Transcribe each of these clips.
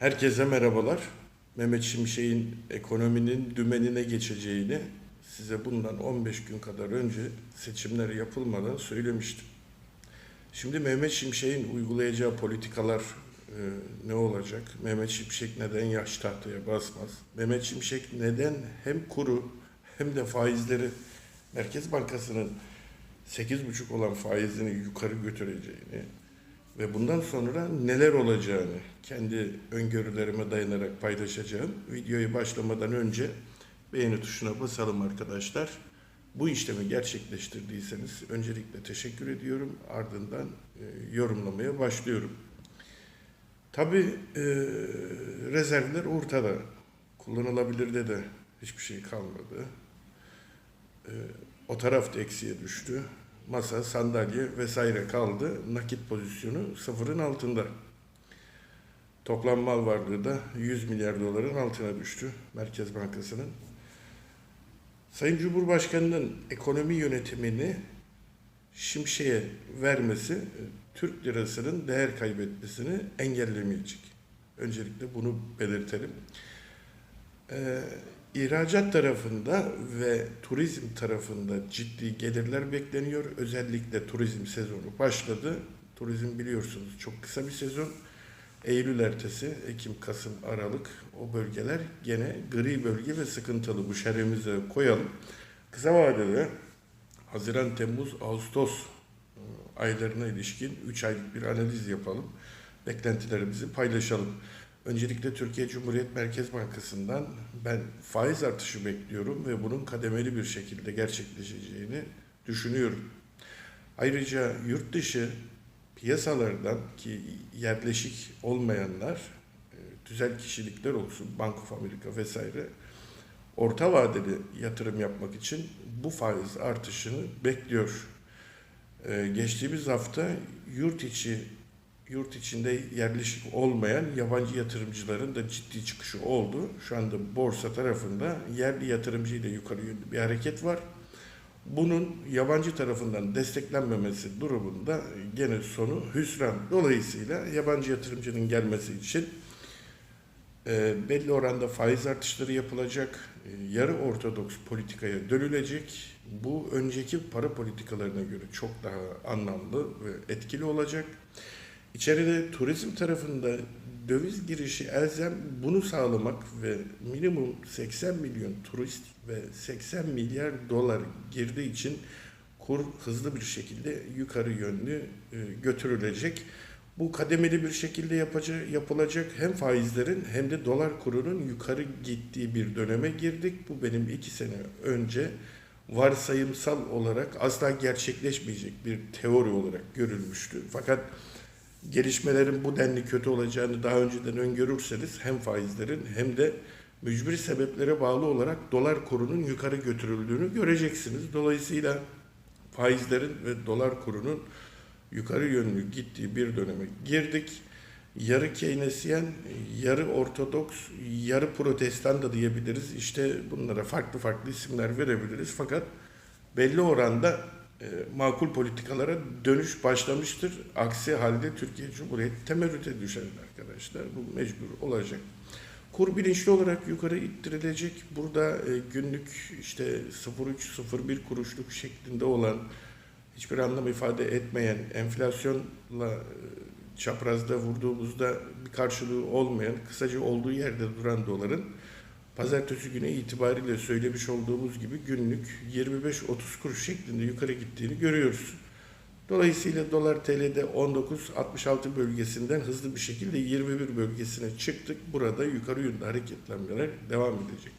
Herkese merhabalar. Mehmet Şimşek'in ekonominin dümenine geçeceğini size bundan 15 gün kadar önce seçimler yapılmadan söylemiştim. Şimdi Mehmet Şimşek'in uygulayacağı politikalar e, ne olacak? Mehmet Şimşek neden yaş tahtaya basmaz? Mehmet Şimşek neden hem kuru hem de faizleri Merkez Bankası'nın 8,5 olan faizini yukarı götüreceğini ve bundan sonra neler olacağını kendi öngörülerime dayanarak paylaşacağım. Videoyu başlamadan önce beğeni tuşuna basalım arkadaşlar. Bu işlemi gerçekleştirdiyseniz öncelikle teşekkür ediyorum. Ardından e, yorumlamaya başlıyorum. Tabii e, rezervler ortada. Kullanılabilir de hiçbir şey kalmadı. E, o taraf da eksiye düştü. Masa, sandalye vesaire kaldı. Nakit pozisyonu sıfırın altında. Toplam mal varlığı da 100 milyar doların altına düştü Merkez Bankası'nın. Sayın Cumhurbaşkanı'nın ekonomi yönetimini Şimşek'e vermesi Türk lirasının değer kaybetmesini engellemeyecek. Öncelikle bunu belirtelim. Ee, ihracat tarafında ve turizm tarafında ciddi gelirler bekleniyor. Özellikle turizm sezonu başladı. Turizm biliyorsunuz çok kısa bir sezon. Eylül ertesi, Ekim, Kasım, Aralık o bölgeler gene gri bölge ve sıkıntılı. Bu şerimize koyalım. Kısa vadede Haziran, Temmuz, Ağustos e, aylarına ilişkin 3 aylık bir analiz yapalım. Beklentilerimizi paylaşalım. Öncelikle Türkiye Cumhuriyet Merkez Bankası'ndan ben faiz artışı bekliyorum ve bunun kademeli bir şekilde gerçekleşeceğini düşünüyorum. Ayrıca yurt dışı piyasalardan ki yerleşik olmayanlar, e, tüzel kişilikler olsun, Bank of America vesaire, orta vadeli yatırım yapmak için bu faiz artışını bekliyor. Ee, geçtiğimiz hafta yurt içi yurt içinde yerleşik olmayan yabancı yatırımcıların da ciddi çıkışı oldu. Şu anda borsa tarafında yerli yatırımcı ile yukarı yönlü bir hareket var. Bunun yabancı tarafından desteklenmemesi durumunda gene sonu hüsran. Dolayısıyla yabancı yatırımcının gelmesi için e, belli oranda faiz artışları yapılacak, e, yarı ortodoks politikaya dönülecek. Bu önceki para politikalarına göre çok daha anlamlı ve etkili olacak. İçeride turizm tarafında döviz girişi elzem bunu sağlamak ve minimum 80 milyon turist ve 80 milyar dolar girdiği için kur hızlı bir şekilde yukarı yönlü e, götürülecek. Bu kademeli bir şekilde yapacak, yapılacak hem faizlerin hem de dolar kurunun yukarı gittiği bir döneme girdik. Bu benim iki sene önce varsayımsal olarak asla gerçekleşmeyecek bir teori olarak görülmüştü. Fakat gelişmelerin bu denli kötü olacağını daha önceden öngörürseniz hem faizlerin hem de mücbir sebeplere bağlı olarak dolar kurunun yukarı götürüldüğünü göreceksiniz. Dolayısıyla faizlerin ve dolar kurunun yukarı yönlü gittiği bir döneme girdik. Yarı Keynesyen, yarı Ortodoks, yarı Protestan da diyebiliriz. İşte bunlara farklı farklı isimler verebiliriz. Fakat belli oranda makul politikalara dönüş başlamıştır. Aksi halde Türkiye Cumhuriyeti temerrüte düşer arkadaşlar. Bu mecbur olacak. Kur bilinçli olarak yukarı ittirilecek. Burada e, günlük işte 0,3-0,1 kuruşluk şeklinde olan hiçbir anlam ifade etmeyen enflasyonla e, çaprazda vurduğumuzda bir karşılığı olmayan kısaca olduğu yerde duran doların pazartesi günü itibariyle söylemiş olduğumuz gibi günlük 25-30 kuruş şeklinde yukarı gittiğini görüyoruz. Dolayısıyla dolar TL'de 19.66 bölgesinden hızlı bir şekilde 21 bölgesine çıktık. Burada yukarı yönde hareketlenmeler devam edecek.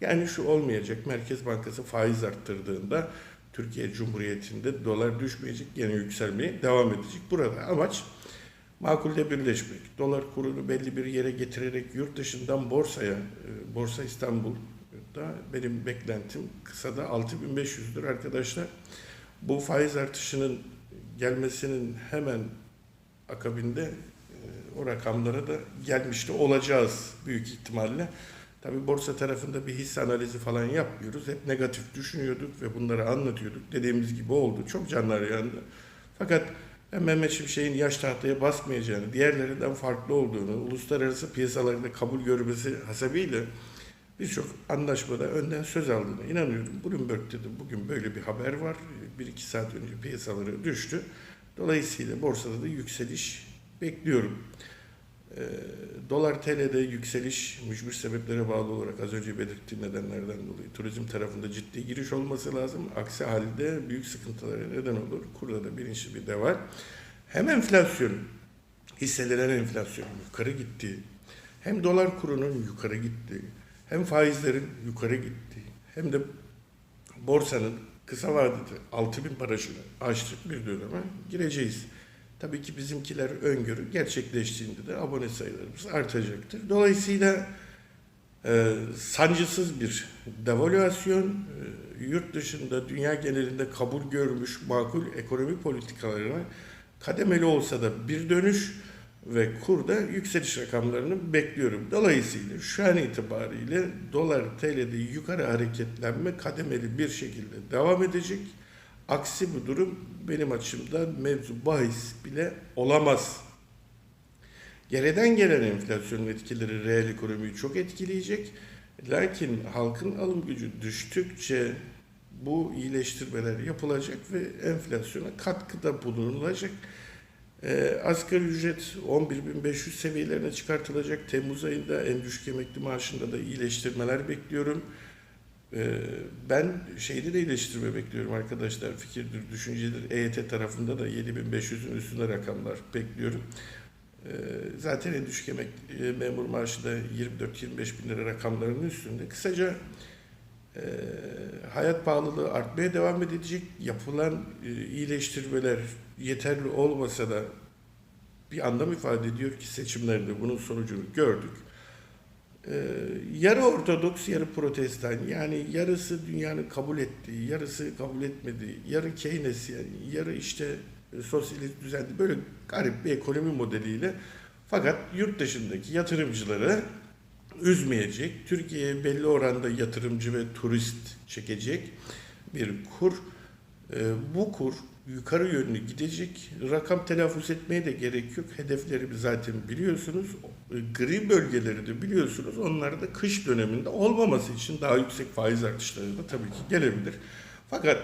Yani şu olmayacak. Merkez Bankası faiz arttırdığında Türkiye Cumhuriyeti'nde dolar düşmeyecek, yine yükselmeye devam edecek. Burada amaç makulde birleşmek. Dolar kurunu belli bir yere getirerek yurt dışından borsaya, e, Borsa İstanbul'da benim beklentim kısada 6500'dür arkadaşlar. Bu faiz artışının gelmesinin hemen akabinde e, o rakamlara da gelmişti olacağız büyük ihtimalle. Tabii borsa tarafında bir hisse analizi falan yapmıyoruz. Hep negatif düşünüyorduk ve bunları anlatıyorduk. Dediğimiz gibi oldu. Çok canlar yandı. Fakat Ben Mehmet Şimşek'in yaş tahtaya basmayacağını, diğerlerinden farklı olduğunu, uluslararası piyasalarda kabul görmesi hasebiyle birçok anlaşmada önden söz aldığına inanıyorum. Bloomberg'de de bugün böyle bir haber var. Bir iki saat önce piyasaları düştü. Dolayısıyla borsada da yükseliş bekliyorum. Ee, Dolar TL'de yükseliş mücbir sebeplere bağlı olarak az önce belirttiğim nedenlerden dolayı turizm tarafında ciddi giriş olması lazım. Aksi halde büyük sıkıntılara neden olur. Kurda da bilinçli bir de var. Hem enflasyon, hisselerin enflasyonu yukarı gitti. Hem dolar kurunun yukarı gitti. Hem faizlerin yukarı gitti. Hem de borsanın kısa vadede 6000 barajını aştık bir döneme gireceğiz. Tabii ki bizimkiler öngörü gerçekleştiğinde de abone sayılarımız artacaktır. Dolayısıyla e, sancısız bir devalüasyon, e, yurt dışında dünya genelinde kabul görmüş makul ekonomi politikalarına kademeli olsa da bir dönüş ve kurda yükseliş rakamlarını bekliyorum. Dolayısıyla şu an itibariyle dolar TL'de yukarı hareketlenme kademeli bir şekilde devam edecek. Aksi bu durum benim açımdan mevzu bahis bile olamaz. Geriden gelen enflasyonun etkileri reel ekonomiyi çok etkileyecek. Lakin halkın alım gücü düştükçe bu iyileştirmeler yapılacak ve enflasyona katkıda bulunulacak. Ee, asgari ücret 11.500 seviyelerine çıkartılacak. Temmuz ayında en düşük emekli maaşında da iyileştirmeler bekliyorum. Ee, ben şeyde de iyileştirme bekliyorum arkadaşlar. Fikirdir, düşüncedir. EYT tarafında da 7500'ün üstünde rakamlar bekliyorum. Ee, zaten en düşük emek e, memur maaşı da 24-25 bin lira rakamlarının üstünde. Kısaca e, hayat pahalılığı artmaya devam edecek. Yapılan e, iyileştirmeler yeterli olmasa da bir anlam ifade ediyor ki seçimlerde bunun sonucunu gördük. Ee, yarı Ortodoks, yarı Protestan yani yarısı dünyanın kabul ettiği, yarısı kabul etmediği, yarı Keynesyen, yarı işte e, sosyalist düzenli böyle garip bir ekonomi modeliyle fakat yurt dışındaki yatırımcıları üzmeyecek, Türkiye'ye belli oranda yatırımcı ve turist çekecek bir kur. Ee, bu kur yukarı yönlü gidecek. Rakam telaffuz etmeye de gerek yok. Hedeflerimi zaten biliyorsunuz. E, Gri bölgeleri de biliyorsunuz. Onlar da kış döneminde olmaması için daha yüksek faiz artışları da tabii ki gelebilir. Fakat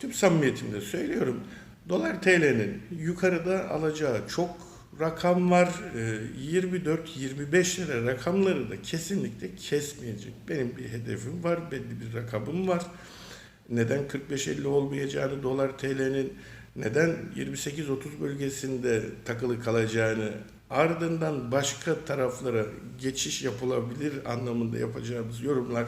tüm samimiyetimle söylüyorum. Dolar TL'nin yukarıda alacağı çok rakam var. E, 24-25 lira rakamları da kesinlikle kesmeyecek. Benim bir hedefim var, belli bir rakamım var neden 45-50 olmayacağını, dolar TL'nin neden 28-30 bölgesinde takılı kalacağını, ardından başka taraflara geçiş yapılabilir anlamında yapacağımız yorumlar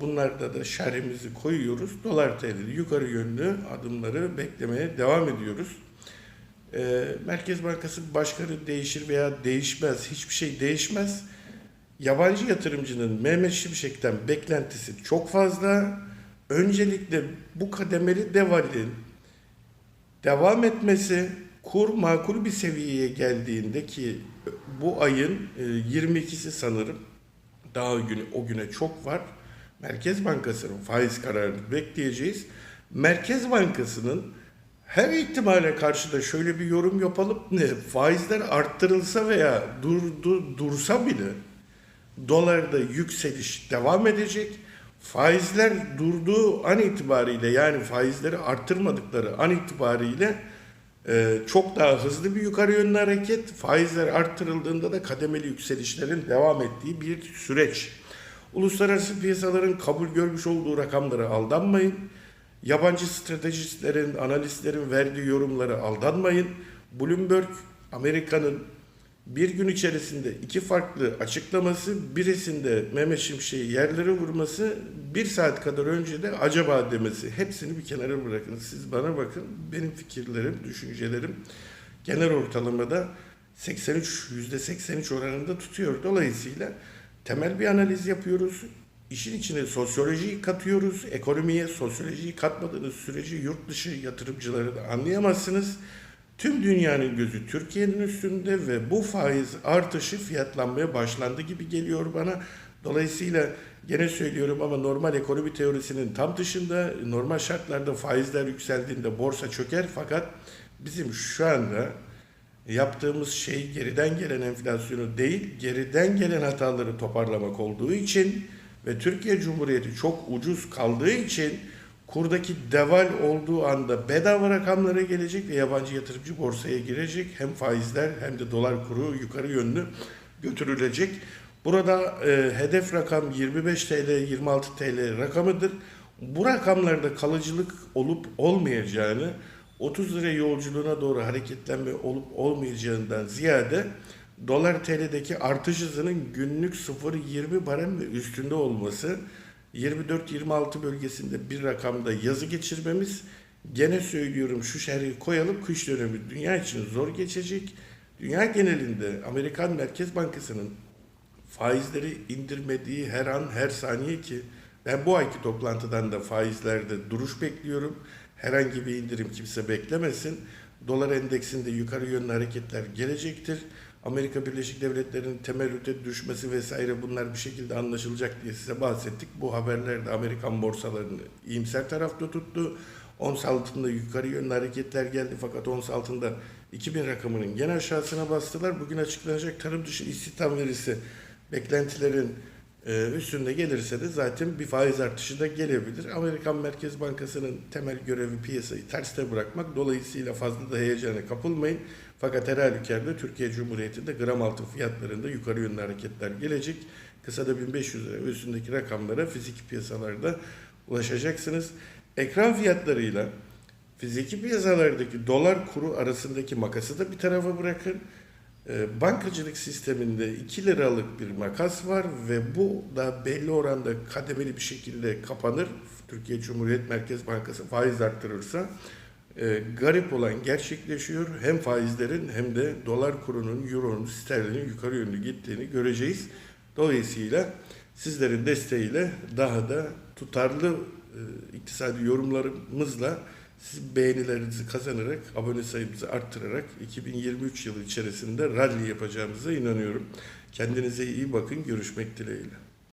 bunlarda da şerhimizi koyuyoruz. Dolar TL'de yukarı yönlü adımları beklemeye devam ediyoruz. Ee, Merkez Bankası başkanı değişir veya değişmez, hiçbir şey değişmez. Yabancı yatırımcının Mehmet Şimşek'ten beklentisi çok fazla öncelikle bu kademeli devalin devam etmesi kur makul bir seviyeye geldiğinde ki bu ayın 22'si sanırım daha günü o güne çok var. Merkez Bankası'nın faiz kararını bekleyeceğiz. Merkez Bankası'nın her ihtimale karşı da şöyle bir yorum yapalım. Ne faizler arttırılsa veya dur, dur, dursa bile dolarda yükseliş devam edecek faizler durduğu an itibariyle yani faizleri arttırmadıkları an itibariyle e, çok daha hızlı bir yukarı yönlü hareket, faizler arttırıldığında da kademeli yükselişlerin devam ettiği bir süreç. Uluslararası piyasaların kabul görmüş olduğu rakamlara aldanmayın. Yabancı stratejistlerin, analistlerin verdiği yorumlara aldanmayın. Bloomberg, Amerika'nın bir gün içerisinde iki farklı açıklaması, birisinde Mehmet Şimşek'i yerlere vurması, bir saat kadar önce de acaba demesi. Hepsini bir kenara bırakın. Siz bana bakın. Benim fikirlerim, düşüncelerim genel ortalamada 83, yüzde 83 oranında tutuyor. Dolayısıyla temel bir analiz yapıyoruz. İşin içine sosyolojiyi katıyoruz. Ekonomiye sosyolojiyi katmadığınız sürece yurt dışı yatırımcıları da anlayamazsınız. Tüm dünyanın gözü Türkiye'nin üstünde ve bu faiz artışı fiyatlanmaya başlandı gibi geliyor bana. Dolayısıyla gene söylüyorum ama normal ekonomi teorisinin tam dışında normal şartlarda faizler yükseldiğinde borsa çöker fakat bizim şu anda yaptığımız şey geriden gelen enflasyonu değil, geriden gelen hataları toparlamak olduğu için ve Türkiye Cumhuriyeti çok ucuz kaldığı için kurdaki deval olduğu anda bedava rakamlara gelecek ve yabancı yatırımcı borsaya girecek. Hem faizler hem de dolar kuru yukarı yönlü götürülecek. Burada e, hedef rakam 25 TL, 26 TL rakamıdır. Bu rakamlarda kalıcılık olup olmayacağını 30 lira yolculuğuna doğru hareketlenme olup olmayacağından ziyade dolar TL'deki artış hızının günlük 0.20 barem ve üstünde olması 24-26 bölgesinde bir rakamda yazı geçirmemiz gene söylüyorum şu şerhi koyalım kış dönemi dünya için zor geçecek. Dünya genelinde Amerikan Merkez Bankası'nın faizleri indirmediği her an her saniye ki ben bu ayki toplantıdan da faizlerde duruş bekliyorum. Herhangi bir indirim kimse beklemesin. Dolar endeksinde yukarı yönlü hareketler gelecektir. Amerika Birleşik Devletleri'nin temerrüte düşmesi vesaire bunlar bir şekilde anlaşılacak diye size bahsettik. Bu haberler de Amerikan borsalarını iyimser tarafta tuttu. Ons altında yukarı yönlü hareketler geldi fakat ons altında 2000 rakamının gene aşağısına bastılar. Bugün açıklanacak tarım dışı istihdam verisi beklentilerin e, üstünde gelirse de zaten bir faiz artışı da gelebilir. Amerikan Merkez Bankası'nın temel görevi piyasayı terste bırakmak. Dolayısıyla fazla da heyecana kapılmayın. Fakat her halükarda Türkiye Cumhuriyeti'nde gram altın fiyatlarında yukarı yönlü hareketler gelecek. Kısada 1500 lira üstündeki rakamlara fiziki piyasalarda ulaşacaksınız. Ekran fiyatlarıyla fiziki piyasalardaki dolar kuru arasındaki makası da bir tarafa bırakın. Ee, Bankacılık sisteminde 2 liralık bir makas var ve bu da belli oranda kademeli bir şekilde kapanır. Türkiye Cumhuriyet Merkez Bankası faiz arttırırsa e, garip olan gerçekleşiyor. Hem faizlerin hem de dolar kurunun, euronun, sterlinin yukarı yönlü gittiğini göreceğiz. Dolayısıyla sizlerin desteğiyle daha da tutarlı e, iktisadi yorumlarımızla siz beğenilerinizi kazanarak, abone sayımızı arttırarak 2023 yılı içerisinde rally yapacağımıza inanıyorum. Kendinize iyi bakın. Görüşmek dileğiyle.